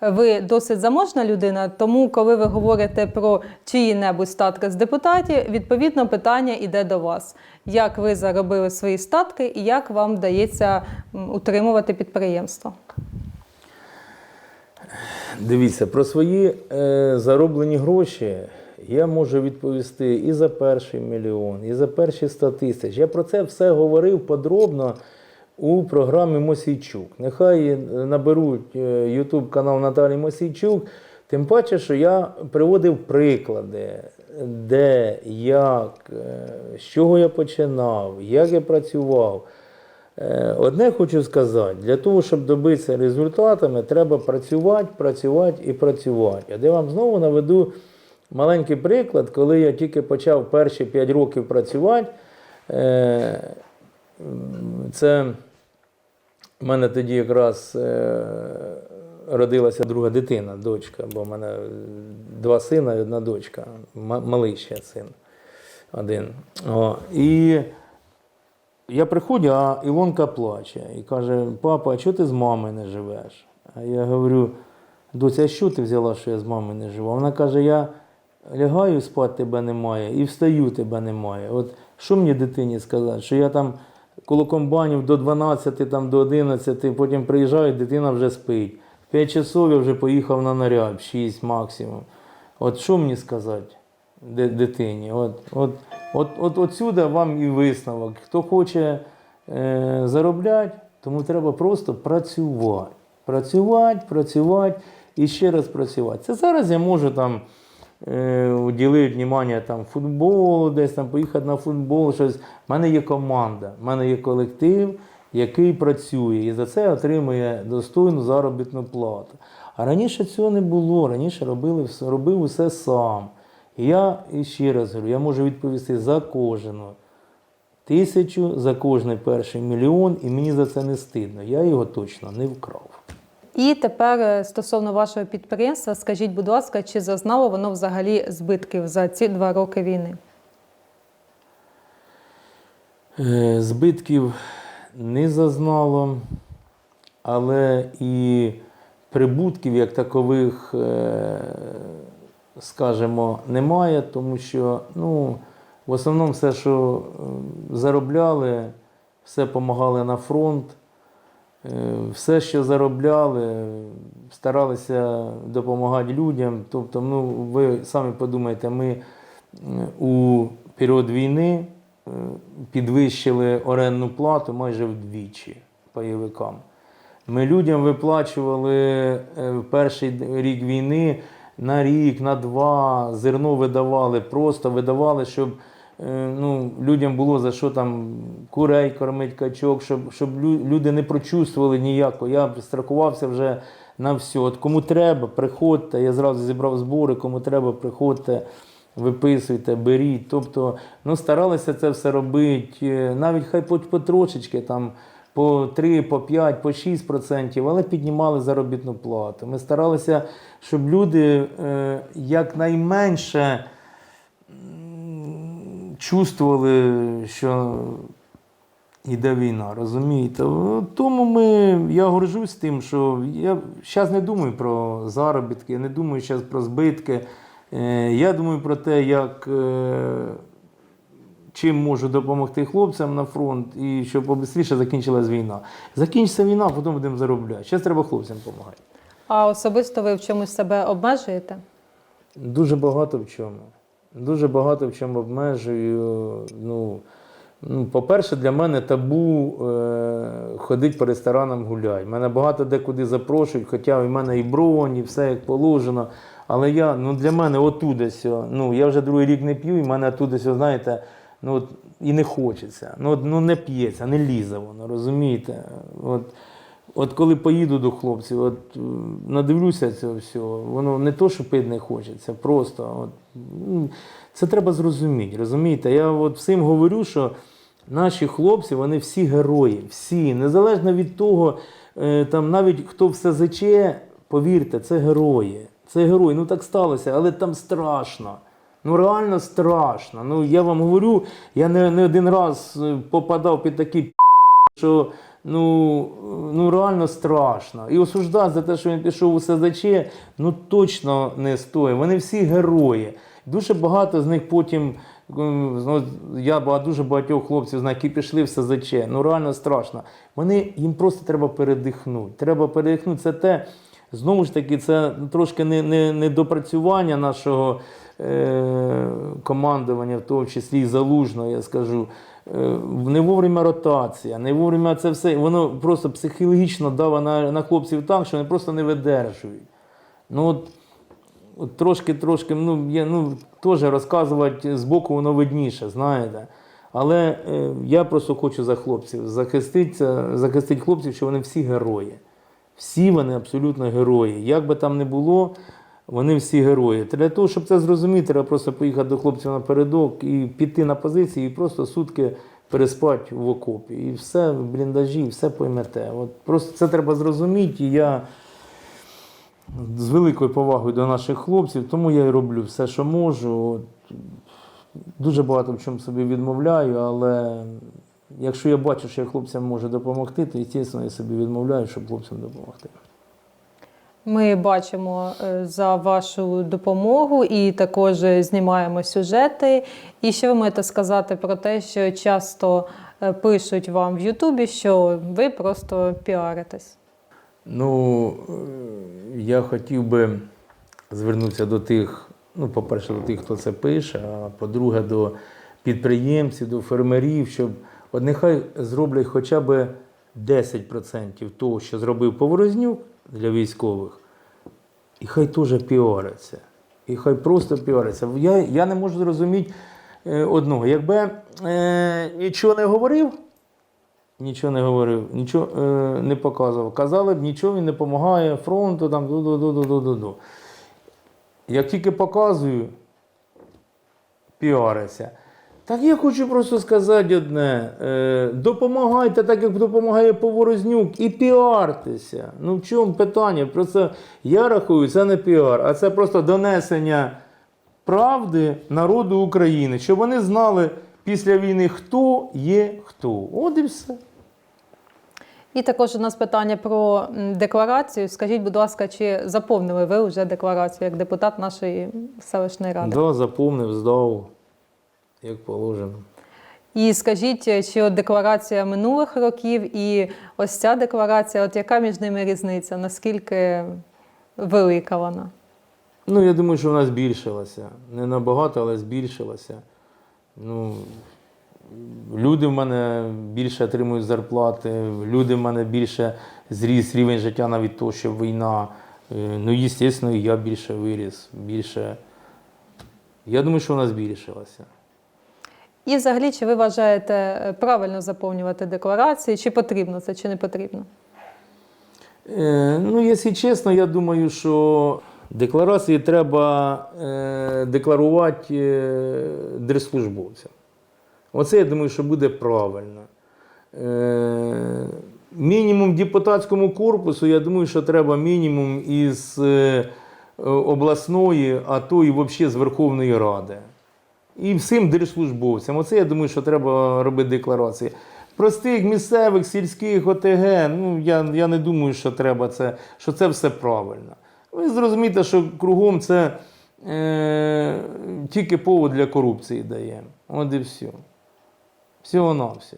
Ви досить заможна людина, тому коли ви говорите про чиї-небудь статки з депутатів, відповідно питання йде до вас. Як ви заробили свої статки і як вам вдається утримувати підприємство? Дивіться, про свої е, зароблені гроші я можу відповісти і за перший мільйон, і за перші 100 тисяч. Я про це все говорив подробно у програмі Мосійчук. Нехай е, наберуть YouTube канал Наталі Мосійчук. Тим паче, що я приводив приклади, де, як, е, з чого я починав, як я працював. Е, Одне хочу сказати, для того, щоб добитися результатами, треба працювати, працювати і працювати. А де вам знову наведу маленький приклад, коли я тільки почав перші 5 років працювати. е, Це в мене тоді якраз е, родилася друга дитина, дочка, бо в мене два сина і одна дочка, малий ще син один. О, і я приходжу, а Ілонка плаче і каже: папа, а чого ти з мамою не живеш? А я говорю, доця, що ти взяла, що я з мамою не живу? Вона каже, я лягаю спати тебе немає і встаю тебе немає. От що мені дитині сказати? Що я там коло комбайнів до 12, там, до 11, потім приїжджаю, дитина вже спить. В 5 часов я вже поїхав на наряд, в 6 максимум. От що мені сказати? ди- дитині. От, от, от, от отсюди вам і висновок. Хто хоче е, заробляти, тому треба просто працювати. Працювати, працювати і ще раз працювати. Це зараз я можу там е, уділити внимання там, футболу, десь там поїхати на футбол, щось. У мене є команда, в мене є колектив, який працює і за це отримує достойну заробітну плату. А раніше цього не було. Раніше робили, робив усе сам. І я і ще раз говорю, я можу відповісти за кожну тисячу, за кожний перший мільйон, і мені за це не стидно. Я його точно не вкрав. І тепер е, стосовно вашого підприємства, скажіть, будь ласка, чи зазнало воно взагалі збитків за ці два роки війни? Е, Збитків не зазнало, але і прибутків як такових, е, скажімо, немає, тому що ну, в основному все, що е, заробляли, все допомагали на фронт. Е, Все, що заробляли, старалися допомагати людям. Тобто, ну, ви самі подумайте, ми у період війни е, підвищили орендну плату майже вдвічі пайовикам. Ми людям виплачували е, перший рік війни на рік, на два, зерно видавали, просто видавали, щоб е, ну, людям було за що там курей кормити, качок, щоб, щоб люди не прочувствували ніяко. Я страхувався вже на все. От кому треба, приходьте. Я зразу зібрав збори, кому треба, приходьте. Виписуйте, беріть. Тобто, ну, старалися це все робити, е, навіть хай по, по трошечки, там, по 3, по 5, по 6 процентів, але піднімали заробітну плату. Ми старалися, щоб люди е, якнайменше чувствували, що йде війна, розумієте? Тому ми, я горжусь тим, що я зараз не думаю про заробітки, я не думаю зараз про збитки. Е, Я думаю про те, як е, чим можу допомогти хлопцям на фронт і щоб швидше закінчилась війна. Закінчиться війна, потім будемо заробляти. Зараз треба хлопцям допомагати. А особисто ви в чомусь себе обмежуєте? Дуже багато в чому. Дуже багато в чому обмежую. Ну, ну, по-перше, для мене табу е, ходити по ресторанам гуляти. Мене багато декуди запрошують, хоча в мене і бронь, і все як положено. Але я, ну, для мене отуди сьо, ну, я вже другий рік не п'ю, і мене отуди сьо, знаєте, ну, от, і не хочеться. Ну, от, ну не п'ється, не лізе воно, розумієте? От, От коли поїду до хлопців, от е, надивлюся цього всього, воно не то, що пити не хочеться, просто от, ну, це треба зрозуміти. Розумієте? Я от всім говорю, що наші хлопці, вони всі герої, всі, незалежно від того, е, там навіть хто все заче, повірте, це герої. Це герої. Ну так сталося, але там страшно. Ну реально страшно. Ну я вам говорю, я не, не один раз е, попадав під такі що ну, ну реально страшно. І осуждати за те, що він пішов у СЗЧ, ну точно не стоїть. Вони всі герої. Дуже багато з них потім. Ну, я дуже багатьох хлопців знаю, які пішли в СЗЧ. Ну реально страшно. Вони їм просто треба передихнути. Треба передихнути. Це те, знову ж таки, це трошки не, не, недопрацювання нашого е, командування, в тому числі і залужного, я скажу. Е, не вовремя ротація, не вовремя це все. Воно просто психологічно давить на, на хлопців так, що вони просто не видержують. Ну, от, от трошки, трошки, ну, я, ну, теж розказувати з боку воно видніше, знаєте. Але е, я просто хочу за хлопців захистити, захистити хлопців, що вони всі герої. Всі вони абсолютно герої. Як би там не було, вони всі герої. Для того, щоб це зрозуміти, треба просто поїхати до хлопців напередок і піти на позиції і просто сутки переспати в окопі. І все в бліндажі, все поймете. От просто це треба зрозуміти. І я з великою повагою до наших хлопців, тому я і роблю все, що можу. От, дуже багато в чому собі відмовляю, але якщо я бачу, що я хлопцям можу допомогти, то, звісно, я собі відмовляю, щоб хлопцям допомогти. Ми бачимо е, за вашу допомогу і також знімаємо сюжети. І що ви можете сказати про те, що часто е, пишуть вам в Ютубі, що ви просто піаритесь? Ну, е, я хотів би звернутися до тих, ну, по-перше, до тих, хто це пише, а по-друге, до підприємців, до фермерів, щоб от нехай зроблять хоча б 10% того, що зробив Поворознюк для військових, і хай теж піариться. І хай просто піариться. Я, я не можу зрозуміти е, одного. Якби е, нічого не говорив, Нічого не говорив, нічого е, не показував. Казали б, нічого він не допомагає фронту, там. Як тільки показую, піариться. Так я хочу просто сказати одне: е, допомагайте так, як допомагає Поворознюк, і піартеся. Ну в чому питання? Просто я рахую, це не піар, а це просто донесення правди народу України, щоб вони знали після війни, хто є хто. От і все. І також у нас питання про декларацію. Скажіть, будь ласка, чи заповнили ви вже декларацію як депутат нашої селищної ради? Да, заповнив, здав, як положено. І скажіть, чи от декларація минулих років і ось ця декларація, от яка між ними різниця? Наскільки велика вона? Ну, я думаю, що вона збільшилася. Не набагато, але збільшилася. Ну, люди в мене більше отримують зарплати, люди в мене більше зріс рівень життя навіть того, що війна. Е, Ну, звісно, я більше виріс, більше. Я думаю, що вона збільшилася. І взагалі, чи ви вважаєте е, правильно заповнювати декларації? Чи потрібно це, чи не потрібно? Е, Ну, якщо чесно, я думаю, що декларації треба е, декларувати е, держслужбовцям. Оце я думаю, що буде правильно. Е, мінімум депутатському корпусу, я думаю, що треба мінімум із е, обласної, а то і взагалі з Верховної Ради. І всім держслужбовцям. Оце я думаю, що треба робити декларації. Простих місцевих, сільських ОТГ, ну я, я не думаю, що треба це, що це все правильно. Ви зрозумієте, що кругом це е, тільки повод для корупції дає. От і все. Всього на все.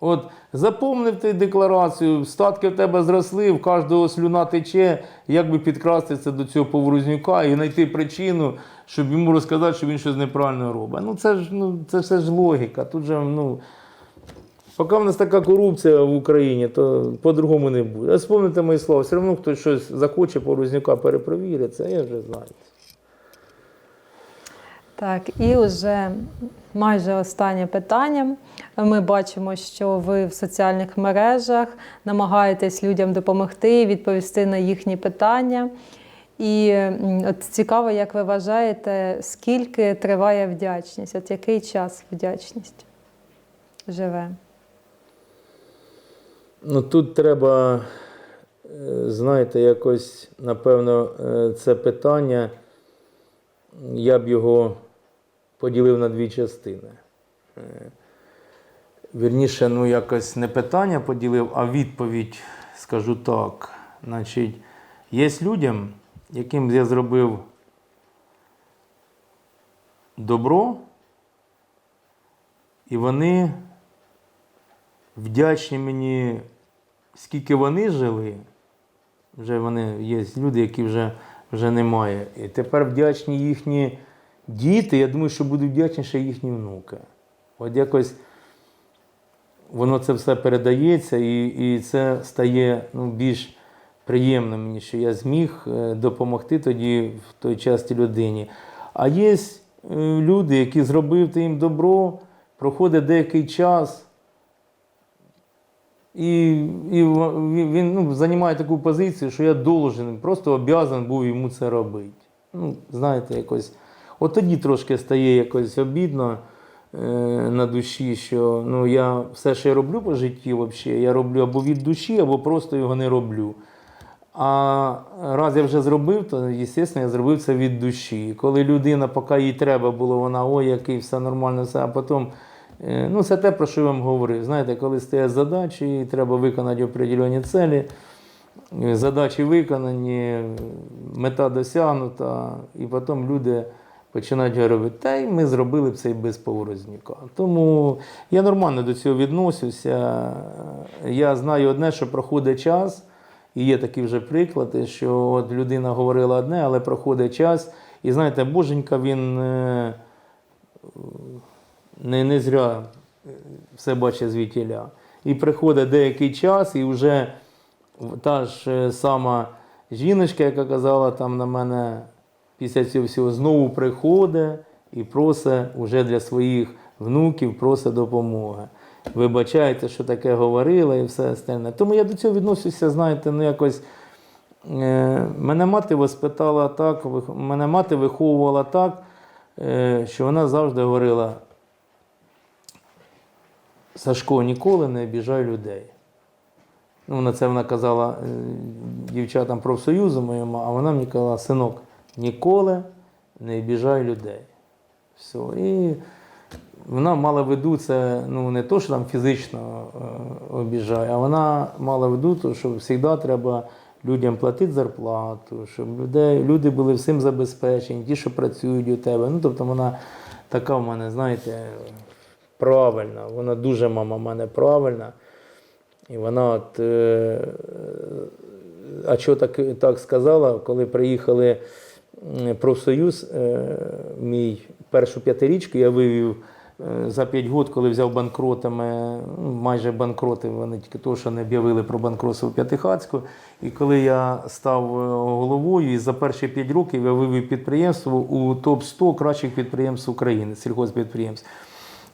От заповнив ти декларацію, статки в тебе зросли, в кожного слюна тече, як би підкрастися до цього поворознюка і знайти причину, щоб йому розказати, що він щось неправильно робить. Ну це ж ну, це все ж логіка. Тут же, ну, поки в нас така корупція в Україні, то по-другому не буде. А спомните мої слова, все одно хтось щось захоче поворознюка перепровірити, це я вже знаю. Так, і вже майже останнє питання. Ми бачимо, що ви в соціальних мережах намагаєтесь людям допомогти, відповісти на їхні питання. І от цікаво, як ви вважаєте, скільки триває вдячність? От який час вдячність живе? Ну тут треба, е, знаєте, якось, напевно, е, це питання, я б його поділив на дві частини. Е, вірніше, ну якось не питання поділив, а відповідь, скажу так. Значить, є людям, яким я зробив добро, і вони вдячні мені, скільки вони жили. Вже вони є люди, які вже, вже немає. І тепер вдячні їхні діти. Я думаю, що будуть вдячні їхні внуки. От якось воно це все передається, і, і це стає ну, більш приємно мені, що я зміг е, допомогти тоді в той час тій людині. А є е, люди, які зробив ти їм добро, проходить деякий час. І, і він ну, займає таку позицію, що я должен, просто обязан був йому це робити. Ну, знаєте, якось. От тоді трошки стає якось обідно е, на душі, що ну, я все, що я роблю по житті, взагалі, я роблю або від душі, або просто його не роблю. А раз я вже зробив, то, звісно, я зробив це від душі. Коли людина, поки їй треба було, вона ой, який все нормально, все, а потім. е, Ну, це те, про що я вам говорив. Знаєте, коли стоять задачі, і треба виконати определені цілі, е, задачі виконані, мета досягнута, і потім люди починають говорити, та й ми зробили б це і без поворозніка. Тому я нормально до цього відносюся. Я знаю одне, що проходить час. І є такі вже приклади, що от людина говорила одне, але проходить час. І знаєте, Боженька він е, не, не зря все бачить звітіля. І приходить деякий час, і вже та ж е, сама жіночка, яка казала там на мене після цього всього, знову приходить і просить уже для своїх внуків просить допомоги. Вибачайте, що таке говорила і все остальне. Тому я до цього відносився, знаєте, ну якось. Е, мене мати воспитала так, мене мати виховувала так, е, що вона завжди говорила: Сашко, ніколи не обіжай людей. Ну, на це вона казала е, дівчатам профсоюзу моєму, а вона мені казала, синок, ніколи не обіжай людей. Все. І вона мала виду це ну, не то, що там фізично е, обіжає, а вона мала виду, то, що завжди треба людям платити зарплату, щоб людей, люди були всім забезпечені, ті, що працюють у тебе. Ну, тобто вона така в мене, знаєте, правильна. Вона дуже мама в мене правильна. І вона от. Е, а що так, так сказала, коли приїхали профсоюз, е, мій першу п'ятирічку я вивів е, за 5 років, коли взяв банкротами, ну, майже банкроти, вони тільки того, що не об'явили про банкротство П'ятихацьку. І коли я став е, головою, і за перші 5 років я вивів підприємство у топ-100 кращих підприємств України, сільгоспідприємств.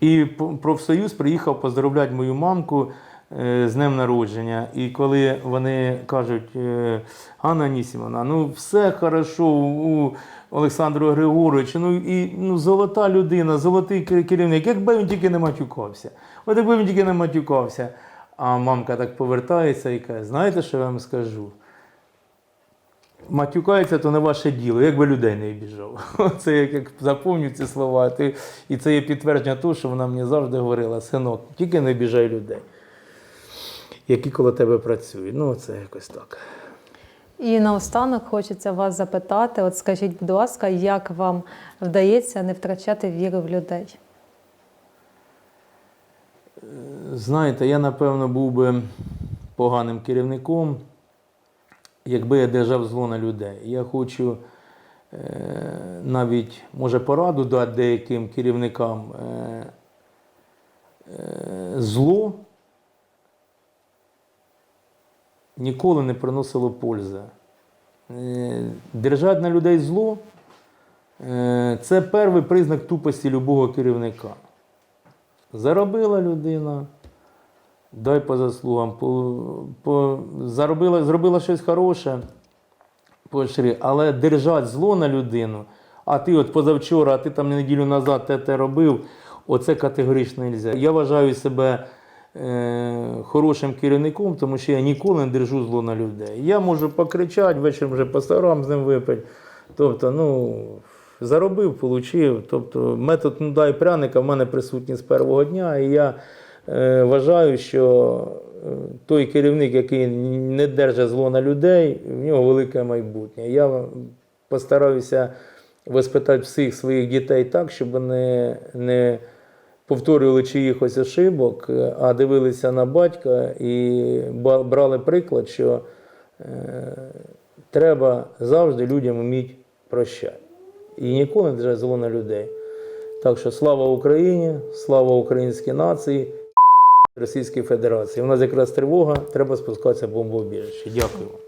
І профсоюз приїхав поздоровляти мою мамку е, з днем народження. І коли вони кажуть, е, Анна Анісімовна, ну все хорошо у Олександру Григоровичу, ну і ну, золота людина, золотий керівник, якби він тільки не матюкався. От якби він тільки не матюкався. А мамка так повертається і каже, знаєте, що я вам скажу? Матюкається, то не ваше діло, якби людей не обіжав. Це як, як заповню ці слова. І це є підтвердження того, що вона мені завжди говорила: синок, тільки не обіжай людей, які коло тебе працюють. Ну, це якось так. І наостанок хочеться вас запитати: от скажіть, будь ласка, як вам вдається не втрачати віру в людей? Знаєте, я напевно був би поганим керівником, якби я держав зло на людей. Я хочу е, навіть, може, пораду дати деяким керівникам. Е, е, зло ніколи не приносило пользи. Е, держати на людей зло е, це перший признак тупості любого керівника. Заробила людина, дай по заслугам, по, по, заробила, зробила щось хороше, поширі, але держать зло на людину, а ти от позавчора, а ти там неділю назад те те робив, оце категорично не. Я вважаю себе хорошим керівником, тому що я ніколи не держу зло на людей. Я можу покричати, вечором вже по старам з ним випити. Тобто, ну, заробив, получив. Тобто, метод ну дай пряника в мене присутній з першого дня, і я е, вважаю, що е, той керівник, який не держить зло на людей, в нього велике майбутнє. Я постараюся воспитати всіх своїх дітей так, щоб вони не повторювали чиїхось ошибок, е, а дивилися на батька і брали приклад, що е, треба завжди людям вміти прощати. І ніколи не зло на людей. Так що слава Україні, слава українській нації, Російській Федерації. У нас якраз тривога, треба спускатися в бомбоубіжище. Дякую.